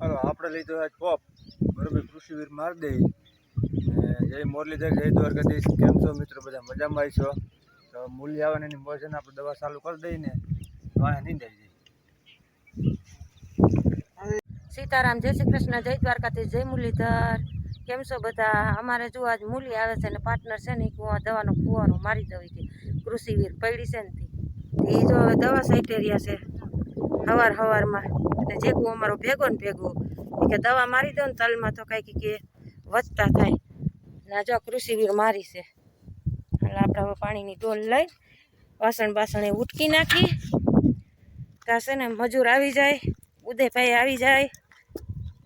હાલો, આપણે લીધો આજ પોપ બરોબર કૃષિવીર માર દે. ને જય મુરલીધર જય દ્વારકાધીશ. કેમ છો મિત્રો? બધા મજામાં છો? તો મૂલ્ય આવે ને એની મોજન આપણે દવા ચાલુ કરી દઈને વાહ નીંદાઈ જાય. સીતારામ, જય શ્રી કૃષ્ણ, જય દ્વારકાથી જય મુરલીધર. કેમ છો બધા? અમારે જો આજ મૂલી આવે છે ને પાર્ટનર છે ને કુવા, દવાનો ફુવારો મારી દવી કે કૃષિવીર પડી છે ને એ જો દવા સાઈટેરિયા છે. હવાર હવારમાં. જે જેકું અમારો ભેગો ને ભેગો કે દવા મારી દો ને તલમાં તો કાંઈક કે વધતા થાય. ના જો કૃષિવીર મારી છે. એટલે આપણે પાણીની ડોલ લઈ, વાસણ બાસણ ઉટકી નાખી. ત્યાં છે ને મજૂર આવી જાય, ઉદયભાઈ આવી જાય.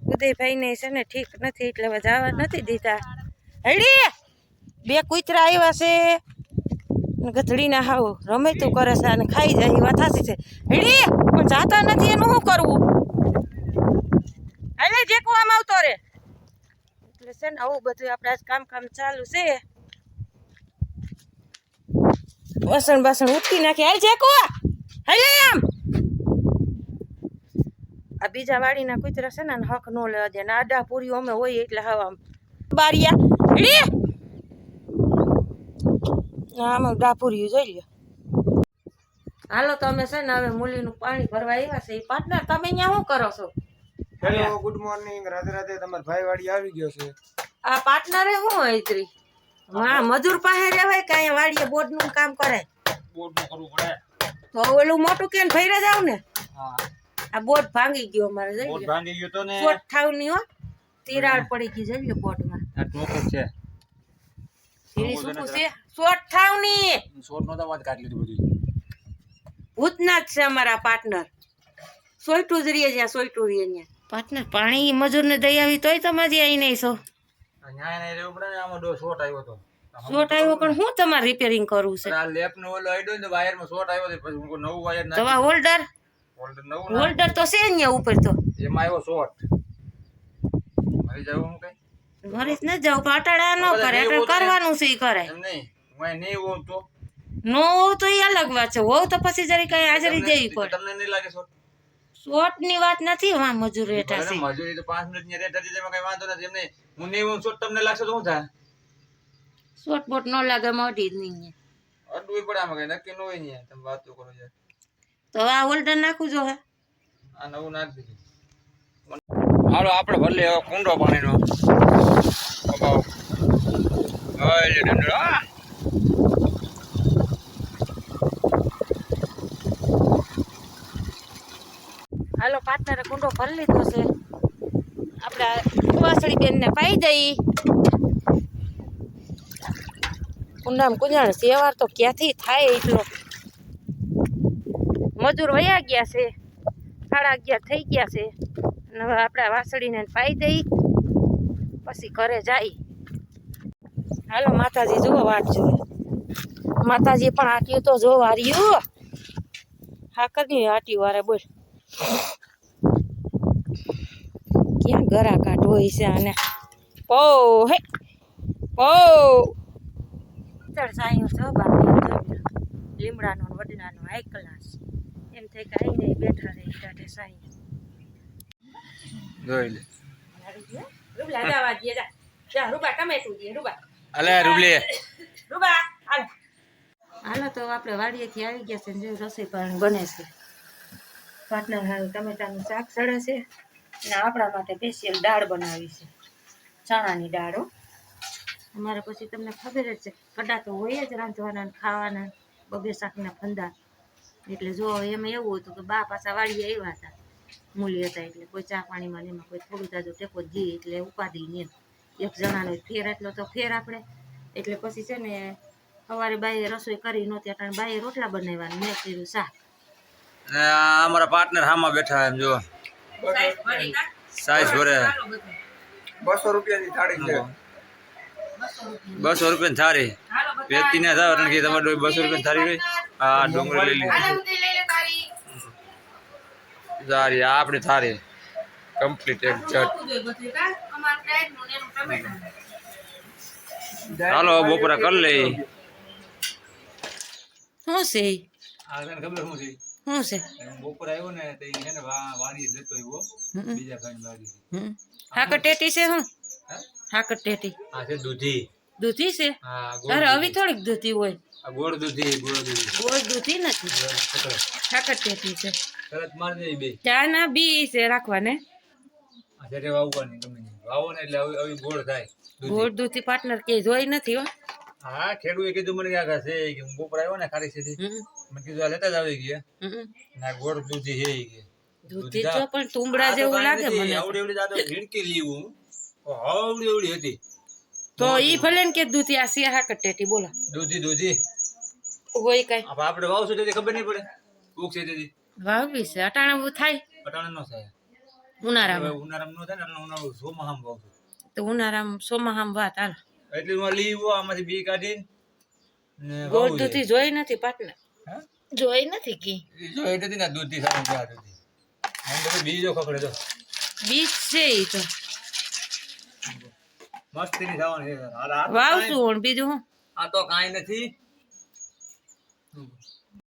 ઉદયભાઈને છે ને ઠીક નથી, એટલે જવા નથી દીધા. હડી! બે કૂતરા આવ્યા છે. ગધડીના હાવ રમે તું કરે છે અને ખાઈ જાય એવા સાચી છે. હેડી! પણ જાતા નથી, એનું શું કરવું? એટલે જે આમ આવતો રે. એટલે છે ને આવું બધું આપણે આજ કામ કામ ચાલુ છે. વાસણ બાસણ ઉટકી નાખી. હાલ જેકો હાલે આમ. આ બીજા વાડીના કુતરા છે ને હક નો લેવા દે. ને આડા પૂરીઓ અમે હોય એટલે હવે બારિયા. રે આમાં ડાપુરિયું જોઈ લ્યો. હાલો તમે છે ને હવે મૂલીનું પાણી ભરવા આવ્યા છે. એ પાર્ટનર તમે અહીંયા શું કરો છો? Hello good morning Radhe Radhe તમારો ભાઈ વાડી આવી ગયો છે. આ પાર્ટનરે શું હોય ત્રી હા મજૂર પાસે રહેવાય કે અહીંયા વાડીએ બોર્ડનું કામ કરે? બોર્ડ કરવું પડે. તો ઓલું મોટું કેન ભૈરે જાવ ને? હા. આ બોર્ડ ભાંગી ગયો અમારે જઈ બોર્ડ ભાંગી ગયો તો ને ચોટ થાવની હો. તિરાડ પડી ગઈ જોઈ લ્યો બોર્ડમાં આ ટોપક છે. સીરી સુકું છે? ચોટ થાવની શોટ નો તો વાત કાઢી લીધી બધી. ભૂતનાથ છે અમારા પાર્ટનર. સોયટું જ રહીએ જ્યાં સોયટું રહીએ ત્યાં પાર્ટનર પાણી મજૂરને દઈ આવી તોય તમે આવી નહીં છો. ન્યાય નહીં રહેવું પડે ને આમાં ડો શોટ આવ્યો તો. શોટ આવ્યો પણ હું તમારે રિપેરિંગ કરવું છે? આ લેપ નો ઓલો આડ્યો ને વાયરમાં શોટ આવ્યો તો પછી હું નવું વાયર તો હોલ્ડર? હોલ્ડર નવું હોલ્ડર તો છે ઉપર તો. એમાં આવ્યો શોટ મરી જાવ હું કઈ? મરી ન જાવ પણ અટાડા ન કરે એટલે કરવાનું છે ઈ કરે. એમ નહીં. હું નહીં હોઉં તો? નો હોવ તો એ અલગ વાત છે. હોવ તો પછી જરી કઈ હાજરી દેવી પડે. તમને નહીં લાગે શોર્ટ શોર્ટની વાત નથી વા મજૂર રેઠા છે. મજૂરી તો 5 મિનિટની રેટ હતી તેમાં કઈ વાંધો નથી. એમને હું નહીં હોઉં શોર્ટ તમને લાગશે તો હું થાય? શોર્ટ બોટ ન લાગે મોઢી નહીં અડવી પડે આમાં કઈ નક્કી ન હોય નહીં તમે વાતો કરો યાર. તો આ હોલ્ડર નાખું જો હે આ નવું નાખ દીધું. હાલો આપણે ભલે કુંડો પાણીનો ઓય ડંડો આ હાલો પાર્ટનરે કુંડો ભરી લીધો છે. આપણા કુવાસળી બેનને પાઈ દઈ. કુંડામાં કુંજાણ સેવાર તો ક્યાંથી થાય એટલો? મજૂર વયા ગયા છે. સાડા અગિયાર થઈ ગયા છે. અને હવે આપણા વાસળીને પાઈ દઈ. પછી ઘરે જાય. હાલો માતાજી, જુઓ વાત જુઓ માતાજી પણ આટ્યું તો જો વાર્યું હાકરની આટ્યું વારે બોલ. ક્યાં ગરા કાઢ હોય છે અને પો હે પો. ચડ સાયો છો બાકી લીમડાનો ને વડનાનો હાઈ ક્લાસ એમ થઈ કે આઈને બેઠા રહી ટાટે સાઈ જોઈ લે. રૂબલા દાવા દે જા. જા રૂબા ટમેટું દે રૂબા. અલે રૂબલે. રૂબા હાલ. હાલો તો આપણે વાડીએથી આવી ગયા છે ને જો રસોઈ પાણી બને છે. પાટનર હાલ ટમેટાનું શાક સડે છે. અને આપણા માટે સ્પેશિયલ દાળ બનાવી છે. ચણાની દાળ હો. અમારે પછી તમને ખબર જ છે કડા તો હોય જ રાંધવાના ને ખાવાના બબે શાકના ફંદા. એટલે જો એમાં એવું હતું કે બા પાછા વાળીએ આવ્યા હતા મૂલી હતા એટલે કોઈ ચા પાણીમાં એમાં કોઈ થોડું તાજો ટેકો દે એટલે ઉપાધિ ને એક જણાનો ફેર એટલો તો ફેર આપણે. એટલે પછી છે ને સવારે બાઈએ રસોઈ કરી નહોતી કારણ બાઈએ રોટલા બનાવ્યા મેં કર્યું શાક. અમારા પાર્ટનર હામાં બેઠા એમ જો સાઈઝ ભરે બસો રૂપિયાની થાળી છે. બસો રૂપિયાની થાળી. વ્યક્તિ ને થાય કારણ કે તમારે બસો રૂપિયાની થાળી હોય. હા ડુંગળી લઈ લીધી. સારી આપણી થાળી. કમ્પ્લીટ એક જટ હાલો બપોરા કરી લઈ. શું છે? ખબર શું છે? શું છે? બપોર આવ્યો ને તે ઈ છે ને વાડી લેતો આવ્યો. બીજા ભાઈ વાડી હાકર ટેટી છે શું હાકર ટેટી. હા છે દૂધી. દૂધી છે? અરે હવે થોડીક દૂધી હોય. ગોળ દૂધી ગોળ દૂધી. ગોળ દૂધી નથી. હાકર ટેટી છે. તરત માર દે બે. ચાના બી છે રાખવાને. આ છે વાવવાની ગમે નહીં વાવો ને એટલે હવે હવે ગોળ થાય ગોળ દૂધી પાર્ટનર કે જોઈ નથી હો. હા ખેડૂએ કીધું મને કે આ છે કે હું બપોર આવ્યો ને ખારી સીધી. હમ. મને કીધું આ લેતા જ આવી ગયા. હમ. ના ગોળ દૂધી છે ઈ કે. દૂધી જો. પણ તુંબડા જેવું લાગે મને. આવડી આવડી દાદા ઝીણકી લીવું આવડી આવડી હતી. તો ઈ ભલે ને કે દૂધી આ સિયા હાકર ટેટી બોલો. દૂધી દૂધી. હોય કઈ. આપ આપણે વાવશું તેથી ખબર નહીં પડે. ઉગ છે તેથી. વાવી છે. અટાણે એવું થાય. પટાણે નો થાય. હવે ઉનાળામાં ઉનાળામાં નો થાય ને એટલે ઉનાળો સોમાહામ વાવશું તો ઉનાળામાં સોમાહામ વાત હાલ. એટલે હું લીવો આમાંથી બી કાઢીને. ને ગોળ. દૂધી જોઈ નથી પાર્ટનર જોઈ નથી કી. જોઈ નથી ના દૂધી સારું જા આ દૂધી. આમ તો બીજો ખકડે તો બીજ છે ઈ તો. મસ્તીની થવાની છે. વાવ પણ બીજું હું. આ તો કાંઈ નથી.